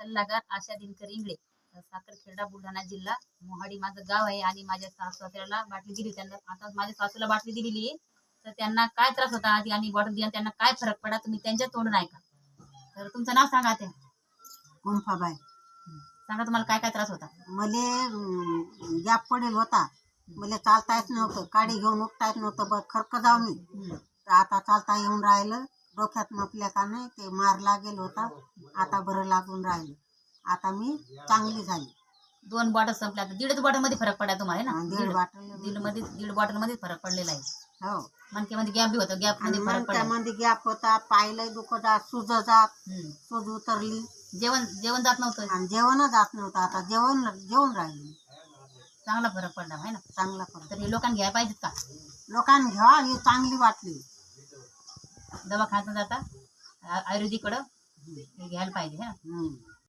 सल्लागार आशा दिनकर इंगळे. साखरखेडा बुलढाणा जिल्हा मोहाडी माझं गाव आहे आणि माझ्या सासू सासऱ्याला बाटली दिली त्यांना. आता माझ्या सासूला बाटली दिलेली आहे. तर त्यांना काय त्रास होता आधी आणि बॉटल दिली त्यांना काय फरक पडा तुम्ही त्यांच्या तोंडून ऐका तर तुमचं नाव सांगा ते गुंफाबाई सांगा तुम्हाला काय काय त्रास होता? मले गॅप पडेल होता. मला चालता येत नव्हतं. काडी घेऊन उठता येत नव्हतं. बघ खरक जाऊ मी. आता चालता येऊन राहिलं. डोक्यात मपल्या का नाही ते मार लागेल होता. आता बरं लागून राहिलं. आता मी चांगली झाली. दोन बॉटल संपल्या आता. दीडच बॉटलमध्ये फरक पडला तुम्हाला ना? दीड बाटल दीडमध्ये दीड बॉटलमध्ये फरक पडलेला आहे. हो. मनकेमध्ये गॅप बी होतो. गॅप आणि मध्ये फरक मग पडला. त्यामध्ये गॅप होता. पायलंय दुखत जात सुज जात. हम्म. सूज उतरली. जेवण जेवण जात नव्हतं? आणि जेवण जात नव्हतं. आता जेवण जेवण राहिलं. चांगला फरक पडला आहे ना? चांगला फरक. तर हे लोकांना घ्यायला पाहिजेत का? लोकांनी घ्यावा ही चांगली वाटली दवाखान्यात न जाता आयुर्वेदिकडं हे घ्यायला पाहिजे हा.